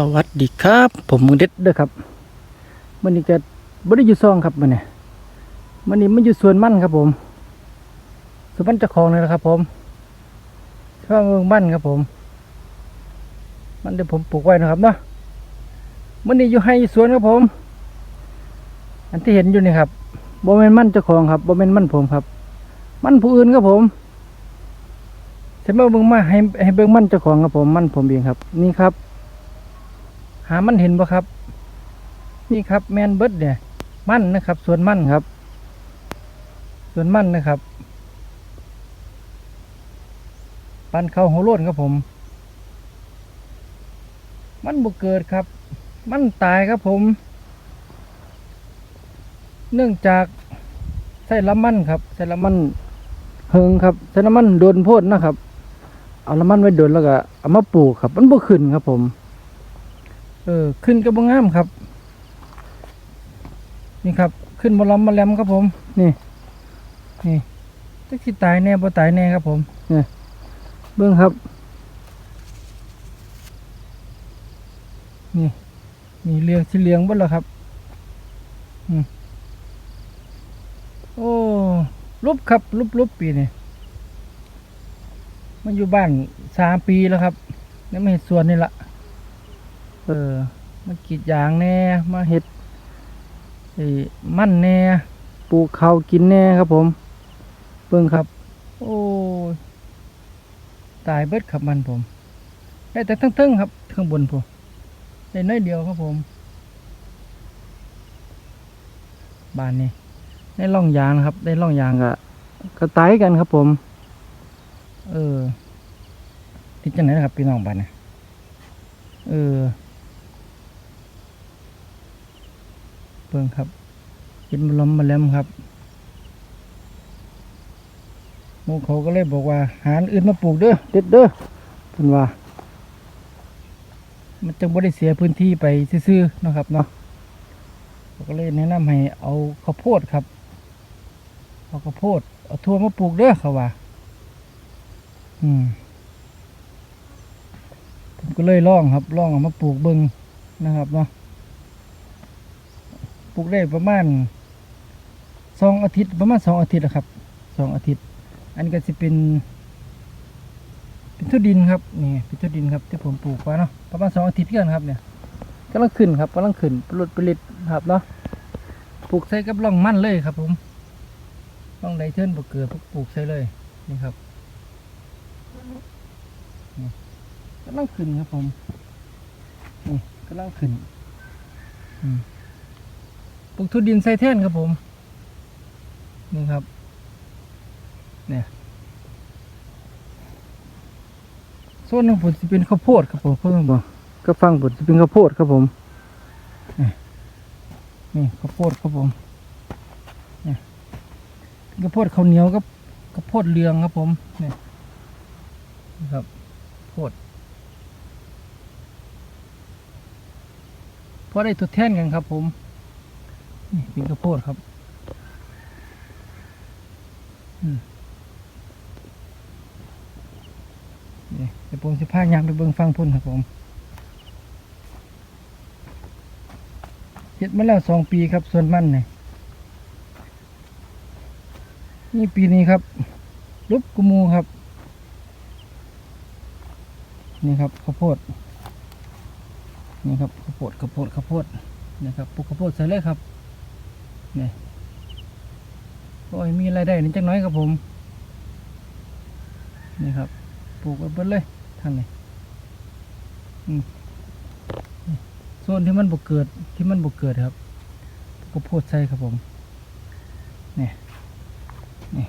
สวัสดีครับ ผมมือเด็ดเด้อครับมันนี้ก็บ่ได้อยู่ซองครับมันเนี่ยมันนี้มันอยู่สวนมันครับผมสวนมันจ้าของเลยนะครับ ผมช่วงเมืองบ้านครับผม มันเดี๋ยวผมปลูกไว้นะครับเนาะมันนี้อยู่ให้สวนครับผม อันที่เห็นอยู่นี่ครับบ่แม่นมันจ้าของครับบ่แม่นมันผมครับ มันผู้อื่นครับผมใช่ไหมเบิ่งมาให้ให้เบิ่งมันเจ้าของครับผมมันผมเองครับ นี่ครับ หามันเห็นบ่ครับ นี่ครับแมนเบิร์ดเนี่ย มันนะครับ ส่วนมันครับ ส่วนมันนะครับ ปันเข้าหัวโล้นครับผม มันบ่เกิดครับ มันตายครับผม เนื่องจากใส่ละมันครับใส่ละมันเฮิงครับใส่ละมันโดนโพดนะครับ เอาละมันไว้โดนแล้วก็เอามาปลูกครับ มันบ่ขึ้นครับผม เออขึ้นก็บ่งามครับ นี่ครับ ขึ้นบ่ล้อมบ่แลมครับผม นี่ นี่จักสิตายแน่บ่ตายแน่ครับผมเนี่ยเบิ่งครับ นี่นี่เลี้ยงสิเลียงบิดแล้วครับอืมโอ้ลุบครับลุบลุบปีนี่มันอยู่บ้านสามปีแล้วครับนี่ไม่เห็นส่วนนี่ละ เออ มากรีดยางแน่ มาเห็ดไอ้มันแน่ปลูกเขากินแน่ครับผม เบิ่งครับ โอ้ยตายเบิดครับมันผมได้แต่ทั้งเทิงๆครับข้างบนผมได้น้อยเดียวครับผมบานนี้ได้ล่องยางครับ ได้ล่องยางกะก็ตายกันครับผม เออที่จังไหนนะครับพี่น้องบ้านนะเออ เบิ่งครับเห็นล้มมาแล้วครับหมูเขาก็เลยบอกว่า หาอันอื่นมาปลูกเด้อเด็ดเด้อเพิ่นว่า มันจังบ่ได้เสียพื้นที่ไปซื่อๆนะครับเนาะเขาก็เลยแนะนำให้เอาข้าวโพดครับเอาข้าวโพดเอาทั่วมาปลูกเด้อเขาว่าอืมผมก็เลยล่องครับล่องเอามาปลูกเบิ่งนะครับเนาะ ปลูกได้ประมาณสองอาทิตย์ประมาณสองอาทิตย์นะครับสองอาทิตย์ อันนี้ก็จะเป็น เป็นทุดินครับนี่เป็นทุดินครับที่ผมปลูกไว้เนาะประมาณสองอาทิตย์เกันครับเนี่ยกำลังขึ้นครับกำลังขึ้นผลิตผลิตครับเนาะปลูกใส่กับร่องมั่นเลยครับ ผมร่องไดเทิร์นบกเกลือปลูกใส่เลยนี่ครับกำลังขึ้นครับผมนี่กำลังขึ้น อืม ปลูกทุดินใส่แท่นครับผม นี่ครับ เนี่ยโซนของผมจะเป็นข้าวโพดครับผมเพิ่งบอกก็ฟังผมจะเป็นข้าวโพดครับผมนี่ข้าวโพดครับผมเนี่ยข้าวโพดข้าวเหนียวกับข้าวโพดเหลืองครับผมเนี่ยนี่ครับโพดพอได้ทดแทนกันครับผม นี่เป็นข้าวโพดครับนี่เดี๋ยวผมจะพายางไปเบิ่งฟังพุ่นครับผมเฮ็ดมาแล้วสองปีครับส่วนมันเนี่ยนี่ปีนี้ครับลุบกุมูครับ นี่ครับข้าวโพดนี่ครับข้าวโพดข้าวโพดข้าวโพดนี่ครับปลูกข้าวโพดใส่เลยครับ นี่โอ้ยมีรายได้นิดจักหน้อยครับผม นี่ครับ ปลูกเอาเบิดเลยท่านนี่อืมนี่โซนที่มันบกเกิดที่มันบกเกิดครับกข้าวโพดใส่ครับผมนี่นี่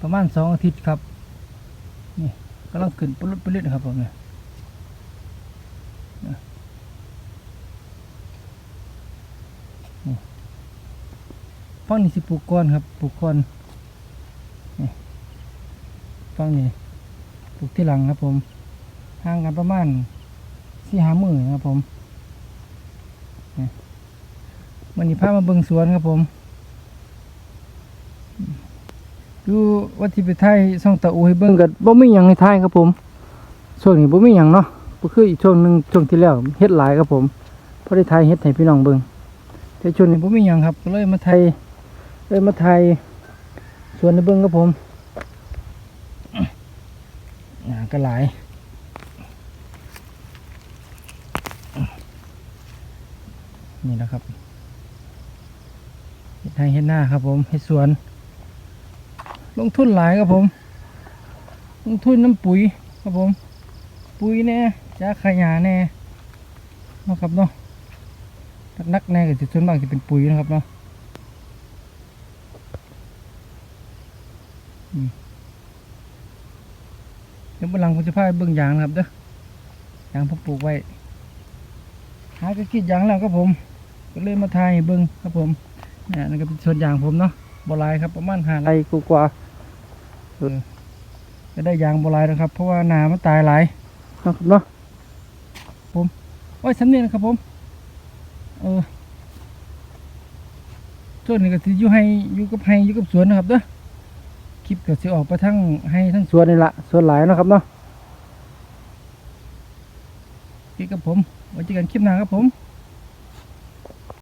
ประมาณสองอาทิตย์ครับ นี่กำลังขึ้นปลุดปลุดครับผมเนี่ย ฟังนี่สิปลูกก้อนครับปลูกก้อนนี่ฟังนี่ปลูกที่หลังครับผมห่างกันประมาณสี่หามือครับผมมันนี่พามาเบิ่งสวนครับผมอยู่วัดที่ไปไทยซ่องตะอูให้เบิ่งกันบ่มีหยังให้ไทยครับผมช่วงนี้บ่มีหยังเนาะก็คืออีกช่วงหนึ่งช่วงที่แล้วเฮ็ดหลายครับผมเพราะได้ไทยเฮ็ดให้พี่น้องเบิ่งแต่ช่วงนี้ผมมีหยังครับก็เลยมาไทย เลยมาไทยสวนในเบิ่งครับผมอ่าก็หลายนี่นะครับเฮ็ดไทยเฮ็ดหน้าครับผมเฮ็ดสวน ลงทุนหลายครับผม ลงทุนน้ำปุ๋ยครับผม ปุ๋ยแน่จ้าขยาแน่นะครับเนาะนักๆแน่ก็จะส่วนมากจะเป็นปุ๋ยนะครับเนาะอืม เดี๋ยวบนหลังผมจะพาไปเบิ่งยางนะครับเด้อยางผมปลูกไว้ หากระกิดยางแล้วครับผม ก็เลยมาทายให้เบิ่งครับผมเนี่ยนั่นก็เป็นส่วนยางผมเนาะบหลายครับ ประมาณห้าไร่กว่าๆเออจะได้ยางบหลายนะครับ เพราะว่านามันตายหลายครับเนาะผมโอ้ยสำเนียงนะครับผม เออส่วนนี้ก็สิอยู่ให้อยู่กับให้อยู่กับสวนนะครับเด้อ คลิปก็สิออกไปทั้งให้ทั้งสวนนี่ละสวนหลายเนาะครับเนาะโอเคครับผมไว้เจอกันคลิปหน้าครับผม